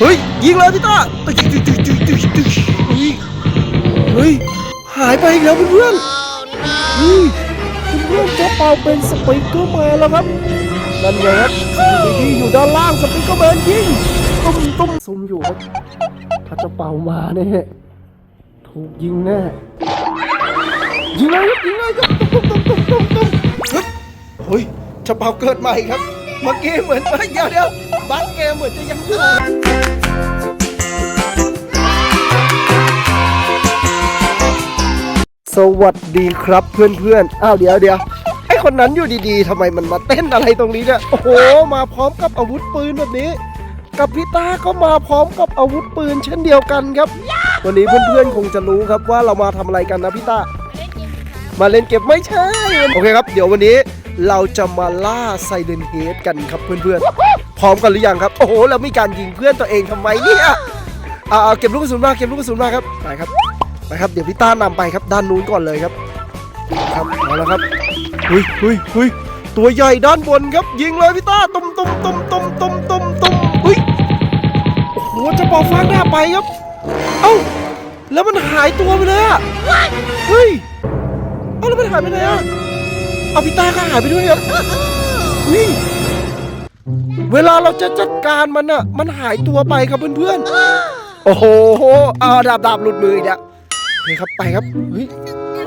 เฮ้ยยิงเลยพี่ต้าตึ๊กตึ๊กตึ๊กตึ๊กตึ๊กตึ๊กเฮ้ยเฮ้ยหายไปอีกแล้วเพื่อนๆเฮ้ยเพื่อนๆเจ้าเปาเป็นสปีกเกอร์แมนแล้วครับนั่นไงครับอยู่ดีๆอยู่ด้านล่างสปีกเกอร์แมนยิงตุ้มตุ้มซุ่มอยู่ครับถ้าเจ้าเปามาเนี่ยถูกยิงแน่ยิงเลยครับยิงเลยครับตุ้มตุ้มตุ้มตุ้มตุ้มฮึบเฮ้ยเจ้าเปาเกิดใหม่ครับเมื่อกี้เหมือนเฮ้ยเดี๋ยวเดี๋ยว บัสเกมเหมือนจะยังอยู่สวัสดีครับเพื่อนๆ อ้าวเดี๋ยวเดี๋ยวไอคนนั้นอยู่ดีๆทำไมมันมาเต้นอะไรตรงนี้เนี่ย โอ้โห มาพร้อมกับอาวุธปืนแบบนี้ กับพี่ตาก็มาพร้อมกับอาวุธปืนเช่นเดียวกันครับ วันนี้เพื่อนๆคงจะรู้ครับว่าเรามาทำอะไรกันนะพี่ตา มาเล่นเก็บไม่ใช่ โอเคครับ เดี๋ยววันนี้เราจะมาล่าไซเ e นเฮดกันครับเพื่อนๆพ ร้อมกันหรือยังครับ โอ้โหแล้วมีการยิงเพื่อนตัวเองทำไมเนี่ยเอาเอาเก็บลูกกระสุนมาเก็บลูกกระสุนมาครับไปครับไปครับ เดี๋ยวพี่ต้านำไปครับ ด้านนู้นก่อนเลยครับ ครับเอาแล้วครับหุยหุยหุยตัวใหญ่ด้านบนครับ ยิงเลยพี่ต้าตุ้มตุ้มตุ้มตุ้มตุ้มตุ้มตุ้มหุยโอ้โหจะปอฟ้าหน้าไปครับ เอ้าแล้วมันหายตัวไปเลยอะเฮ้ยเอ้าแล้วมันหายไปไหนอะเอาพี่ต้าก็หายไปด้วยครับเฮ้ย เวลาเราจะจัดการมันอะมันหายตัวไปครับเพื่อนๆ โอ้โหอาดาบดาบหลุดมืออีกแล้วนี่ครับไปครับเฮ้ย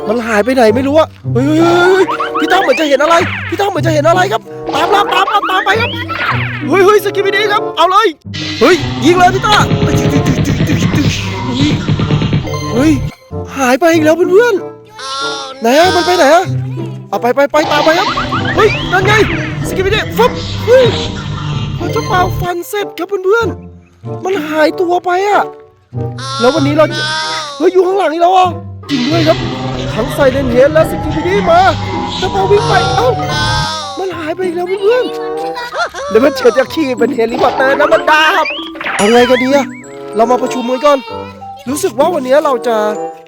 มันหายไปไหนไม่รู้อะเฮ้ยพี่ต้าเหมือนจะเห็นอะไร พี่ต้าเหมือนจะเห็นอะไรครับ ตามตามตามตามตามไปครับ เฮ้ยเฮ้ยสกิปดีครับ เอาเลย เฮ้ยยิงเลยพี่ต้าเฮ้ยหายไปอีกแล้วเพื่อนๆไหนอะมันไปไหนอะเอาไปไปไปตามไปครับ เฮ้ยนั่นไงสกิปดีฟับเฮ้ย พอเจ้าเปล่าฟันเสร็จครับเพื่อนๆ มันหายตัวไปอะแล้ววันนี้เราจะเฮ้ยอยู่ข้างหลังนี่แล้วอะจริงด้วยครับทั้งไซเรนเฮดและสกิปดีมาเจ้าเปล่าวิ่งไปเอ้ามันหายไปแล้วเพื่อนๆเดี๋ยวมันเฉิดจะขี่เป็นเฮลิคอปเตอร์นะมันดาบเอาไงกันดีอะเรามาประชุมกันก่อน รู้สึกว่าวันนี้เราจะ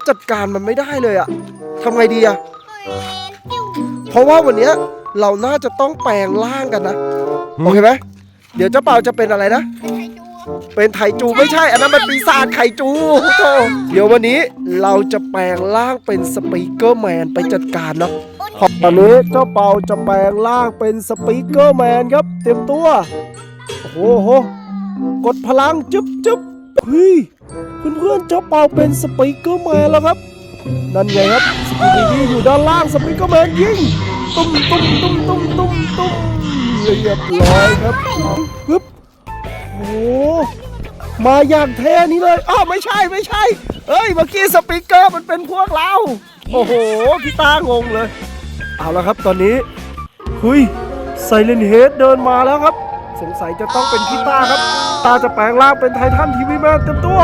จัดการมันไม่ได้เลยอะทำไงดีอะเพราะว่าวันนี้เราน่าจะต้องแปลงร่างกันนะ โอเคไหม เดี๋ยวเจ้าเปาจะเป็นอะไรนะ เป็นไถจูไม่ใช่ อันนั้นมันปีศาจไข่จูโธ่เดี๋ยววันนี้เราจะแปลงร่างเป็นสปีกเกอร์แมนไปจัดการเนาะตอนนี้เจ้าเปาจะแปลงร่างเป็นสปีกเกอร์แมนครับ เตรียมตัว โอ้โหโหกดพลังจึ๊บจึ๊บเฮ้ยเพื่อนๆเจ้าเปาเป็นสปีกเกอร์แมนแล้วครับ นั่นไงครับสปีกดีอยู่ด้านล่างสปีกเกอร์แมนยิงตุ้มตุ้มตุ้มตุ้มตุ้มตุ้ม เรียบร้อยครับฮึบโอ้มาอย่างแท้นี้เลยอ้าวไม่ใช่ไม่ใช่ เอ้ยเมื่อกี้สปีกเกอร์มันเป็นพวกเรา โอ้โหพี่ตางงเลย เอาละครับตอนนี้หุยไซเลนเฮดเดินมาแล้วครับ สงสัยจะต้องเป็นพี่ตาครับ ตาจะแปลงร่างเป็นไททันทีวีแมนเต็มตัว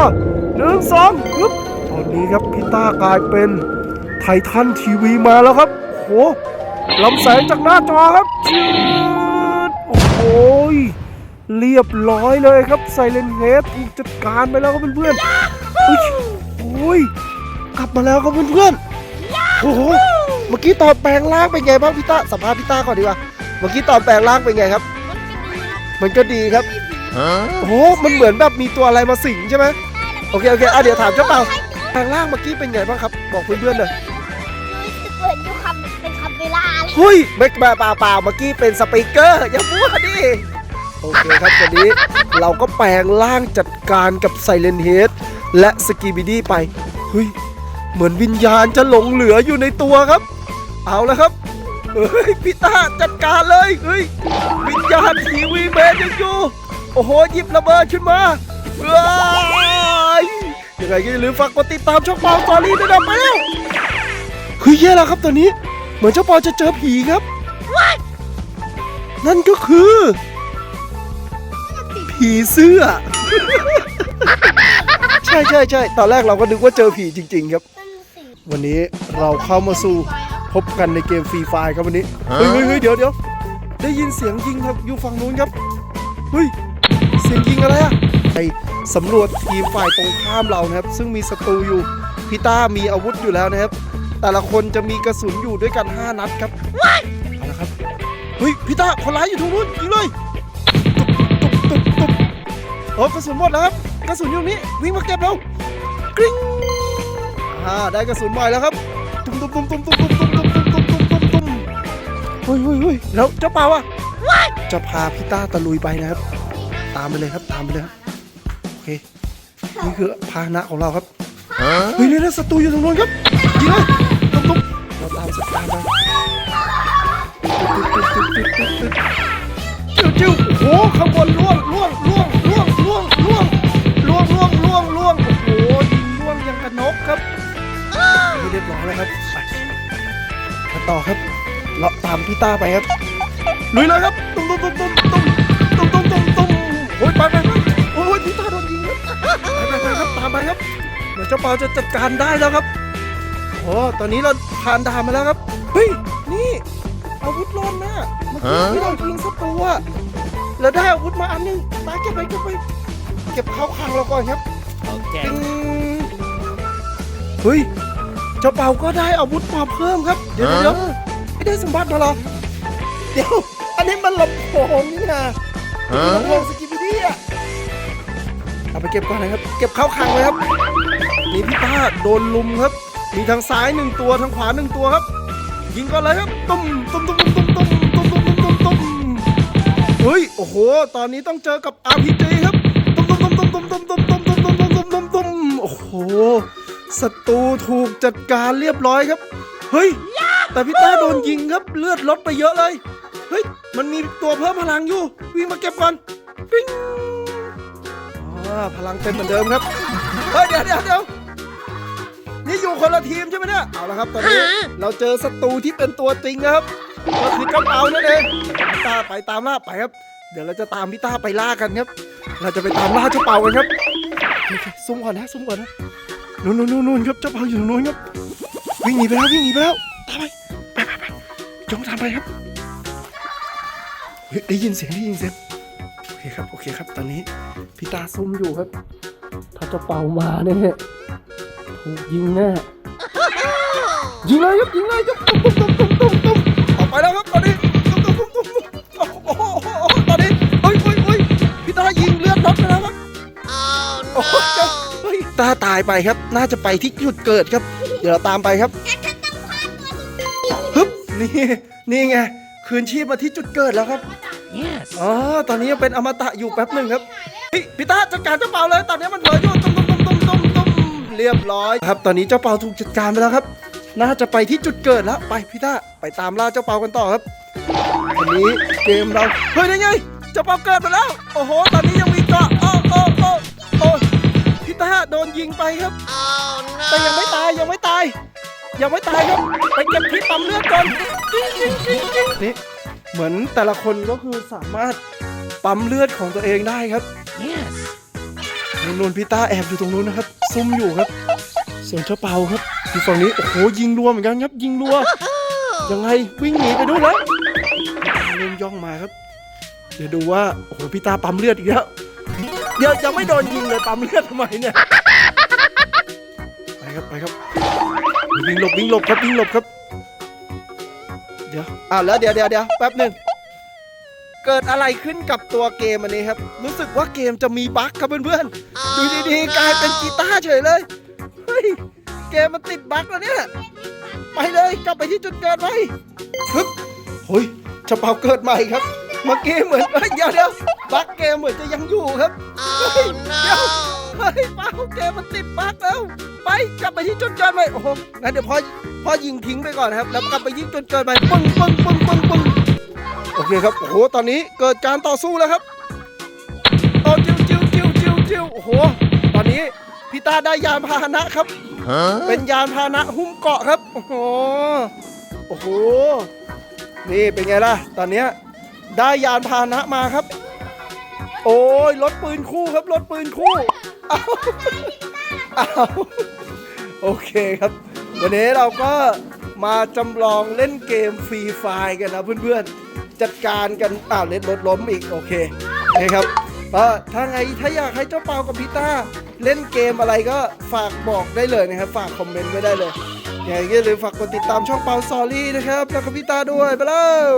หนึ่งสองฮึบตอนนี้ครับพี่ตากลายเป็นไททันทีวีมาแล้วครับโอ้โหลำแสงจากหน้าจอครับชืดโอ้โหเรียบร้อยเลยครับไซเลนเฮดถูกจัดการไปแล้วครับเพื่อนๆอุ๊ยโอ้ยกลับมาแล้วครับเพื่อนๆโอ้โหเมื่อกี้ตอนแปลงร่างเป็นไงบ้างพี่ต้าสัมภาษณ์พี่ต้าก่อนดีกว่าเมื่อกี้ตอนแปลงร่างเป็นไงครับ มันก็ดีครับโอ้โหมันเหมือนแบบมีตัวอะไรมาสิงใช่ไหมโอเคโอเคอะเดี๋ยวถามเจ้าเปล่าแปลงร่างเมื่อกี้เป็นไงบ้างครับ บอกเพื่อนๆหน่อย เป็นคำเวลาเลยเฮ้ยไม่เปล่าเปล่าเปล่าเมื่อกี้เป็นสปีกเกอร์อย่าพูดดิโอเคครับวันนี้เราก็แปลงร่างจัดการกับไซเลนเฮดและสกีบิดี้ไปเฮ้ยเหมือนวิญญาณจะหลงเหลืออยู่ในตัวครับ เอาแล้วครับเฮ้ยพี่ตาจัดการเลยเฮ้ยวิญญาณทีวีแมนยังอยู่โอ้โหหยิบระเบิดขึ้นมาว้ายยังไงก็อย่าลืมฝากกดติดตามช่องเปาสตอรี่ด้วยนะไปแล้วเฮ้ยแย่แล้วครับตอนนี้ เหมือนเจ้าปอจะเจอผีครับ นั่นก็คือ ผีเสื้อ ใช่ใช่ใช่ตอนแรกเราก็นึกว่าเจอผีจริง ๆ ครับ วันนี้เราเข้ามาสู่พบกันในเกมฟรีไฟครับวันนี้เฮ้ยเฮ้ยเฮ้ยเดี๋ยวเดี๋ยวได้ยินเสียงยิงครับอยู่ฝั่งนู้นครับเฮ้ยเสียงยิงอะไรอะไปสำรวจทีมฝ่ายตรงข้ามเรานะครับ ซึ่งมีศัตรูอยู่พี่ต้ามีอาวุธอยู่แล้วนะครับ แต่ละคนจะมีกระสุนอยู่ด้วยกัน 5 นัดครับเอาละครับเฮ้ยพี่ต้าคนร้ายอยู่ตรงนู้นยิงเลยตุ๊บตุ๊บตุ๊บตุ๊บโอ้กระสุนหมดแล้วครับกระสุนอยู่นี่วิ่งมาเก็บเรากริ๊งอ่าได้กระสุนใหม่แล้วครับตุ้มตุ้มตุ้มตุ้มตุ้มตุ้มตุ้มตุ้มตุ้มตุ้มตุ้มตุ้มตุ้มเฮ้ยเฮ้ยเฮ้ยแล้วเจ้าเปล่าอะจะพาพี่ต้าตะลุยไปนะครับ ตามไปเลยครับตามไปเลยครับโอเคนี่คือพาหนะของเราครับเฮ้ยนี่นะศัตรูอยู่ตรงนู้นครับยิงเลยตุ้มตุ้มเรามสตามไปจิ้วจิ้วโอ้โหข้างบนล่วงล่วงล่วงล่วงล่วงล่วงล่วงล่วงล่วงล่วงโอ้โหยิงล่วงยังกระนกครับนี่เรียบร้อยแล้วครับไปมาต่อครับเราตามพี่ต้าไปครับลุยเลยครับตุ้มตุ้มตุ้มตุ้มตุ้มตุ้มตุ้มตุ้มตุ้มโอ้ยไปไปไปโอ้ยพี่ต้าโดนยิงครับไปไปไปครับตามไปครับเดี๋ยวเจ้าเปาจะจัดการได้แล้วครับ โอ้ตอนนี้เราผ่านด่านมาแล้วครับ เฮ้ย นี่ อาวุธร้อนนะเมื่อกี้ที่เรายิงศัตรูอะเราได้อาวุธมาอันหนึงตาเก็บไปเก็บไป เก็บเข้าคลังเราก่อนครับ Okay. ตึงเฮ้ย เจ้าเป่าก็ได้อาวุธมาเพิ่มครับ เดี๋ยวเดี๋ยวไม่ได้สมบัติมาเหรอ เดี๋ยว อันนี้มันลำโพงนี่นะลำโพงสกิปปี้อะเอาไปเก็บก่อนนะครับ เก็บเข้าคลังเลยครับนี่พี่ป้าโดนลุมครับ มีทางซ้ายหนึ่งตัวทางขวาหนึ่งตัวครับ ยิงก่อนเลยครับตุ้มตุ้มตุ้มตุ้มตุ้มตุ้มตุ้มตุ้มตุ้มตุ้มเฮ้ยโอ้โห ตอนนี้ต้องเจอกับ RPG ครับตุ้มตุ้มตุ้มตุ้มตุ้มตุ้มตุ้มตุ้มตุ้มตุ้มตุ้มตุ้มตุ้มโอ้โหศัตรูถูกจัดการเรียบร้อยครับ เฮ้ย แต่พี่ต้าโดนยิงครับเลือดลดไปเยอะเลยเฮ้ยมันมีตัวเพิ่มพลังอยู่ วิ่งมาเก็บก่อนปิ้งอ่าพลังเต็มเหมือนเดิมครับเฮ้ยเดี๋ยวเดี๋ยวเดี๋ยว อยู่คนละทีมใช่ไหมเนี่ย เอาละครับตอนนี้เราเจอศัตรูที่เป็นตัวจริงนะครับ ก็คือเจ้าเปานั่นเองพี่ต้าไปตามล่าไปครับ เดี๋ยวเราจะตามพี่ต้าไปล่ากันครับ เราจะไปตามล่าเจ้าเปากันครับโอเคซุ่มก่อนนะซุ่มก่อนนะนู่นนู่นนู่นนู่นครับเจ้าเปาอยู่ตรงนู้นครับ วิ่งหนีไปแล้ววิ่งหนีไปแล้วตามไปไปไปไปจงตามไปครับเฮ้ยได้ยินเสียงได้ยินเสียงโอเคครับโอเคครับ ตอนนี้พี่ตาซุ่มอยู่ครับ ถ้าเจ้าเปามาเนี่ยถูก ยิงแน่ยิงเลยครับยิงเลยครับตุ้มตุ้มตุ้มตุ้มตุ้มตุ้มออกไปแล้วครับตอนนี้ตุ้มตุ้มตุ้มตุ้มตุ้มโอ้โหโอ้โหโอ้โหตอนนี้เฮ้ยเฮ้ยเฮ้ยพี่ตายิงเลือดลดไปแล้วครับโอ้โหเฮ้ยตาตายไปครับ น่าจะไปที่จุดเกิดครับ เดี๋ยวเราตามไปครับฮึบนี่นี่ไงคืนชีพมาที่จุดเกิดแล้วครับ Yes. อ๋อตอนนี้ยังเป็นอมตะอยู่แป๊บหนึ่งครับเฮ้ยพี่ตาจัดการเจ้าเปาเลย ตอนนี้มันเหลืออยู่ตุ้มตุ้ เรียบร้อยครับ ตอนนี้เจ้าเปาถูกจัดการไปแล้วครับ น่าจะไปที่จุดเกิดแล้ว ไปพี่ตาไปตามล่าเจ้าเปากันต่อครับวันนี้เกมเราเฮ้ยได้ไงเจ้าเปาเกิดมาแล้ว โอ้โห ตอนนี้ยังมีเกาะโอ้โอ้โอ้โอ้พี่ตาโดนยิงไปครับ แต่ยังไม่ตายยังไม่ตาย ยังไม่ตายครับ ไปเก็บที่ปั๊มเลือดก่อนกิ้งกิ้งกิ้งกิ้งนี่เหมือนแต่ละคนก็คือสามารถปั๊มเลือดของตัวเองได้ครับ Yes. นุ่นพี่ต้าแอบอยู่ตรงนู้นนะครับ ซุ่มอยู่ครับ ส่วนเจ้าเปาครับที่ฝั่งนี้ โอ้โห ยิงรัวเหมือนกันครับ ยิงรัว ยังไงวิ่งหนีไปนู่นแล้วเริ่มย่องมาครับ เดี๋ยวดูว่า โอ้โห พี่ตาปั๊มเลือดอีกแล้ว เดี๋ยวยังไม่โดนยิงเลยปั๊มเลือดทำไมเนี่ย ไปครับไปครับ วิ่งหลบวิ่งหลบครับวิ่งหลบครับ เดี๋ยวอ่าแล้วเดี๋ยวเดี๋ยวเดี๋ยวแป๊บหนึ่ง เกิดอะไรขึ้นกับตัวเกมอันนี้ครับ รู้สึกว่าเกมจะมีบั๊กครับเพื่อนๆดูดีๆกลายเป็นกีตาร์เฉยเลยเฮ้ยเกมมันติดบั๊กแล้วเนี่ยไปเลยกลับไปที่จุดเกิดไปฮึบเฮ้ยเจะเป่าเกิดใหม่ครับเมื่อกี้เหมือนเฮ้ยเดี๋ยวเดี๋ยวบั๊กเกมเหมือนจะยังอยู่ครับเฮ้ยเดี๋ยวเฮ้ยเปล่าเกมมันติดบั๊กแล้วไปกลับไปที่จุดเกิดใหม่โอ้โหงั้นเดี๋ยวพ่อพ่อยิงทิ้งไปก่อนนะครับ แล้วกลับไปยิงจุดเกิดใหม่ปึ้งปึ้งปึ้งปึ้งปึ้งโอ เคครับโอ้โหตอนนี้เกิดการต่อสู้แล้วครับโอ้จิ้วจิ้วจิ้วจิ้วจิ้วโอ้โหตอนนี้พี่ตาได้ยานพาหนะครับ Huh? เป็นยานพาหนะหุ้มเกาะครับโอ้โหโอ้โหนี่เป็นไงล่ะ ตอนเนี้ยได้ยานพาหนะมาครับ โอ้ยรถปืนคู่ครับรถปืนคู่เอาเอาโอเคครับ วันนี้เราก็มาจำลองเล่นเกมฟรีไฟล์กันนะเพื่อนๆ จัดการกันอ้าวเล่นรถล้มอีกโอเคนะครับก็ถ้าไงถ้าอยากให้เจ้าเปากับพีต้าเล่นเกมอะไรก็ฝากบอกได้เลยนะครับ ฝากคอมเมนต์ไว้ได้เลยอย่างนี้อย่าลือฝากกดติดตามช่องเปาซอรี่นะครับ แล้วก็พี่ตาด้วยไปแล้ว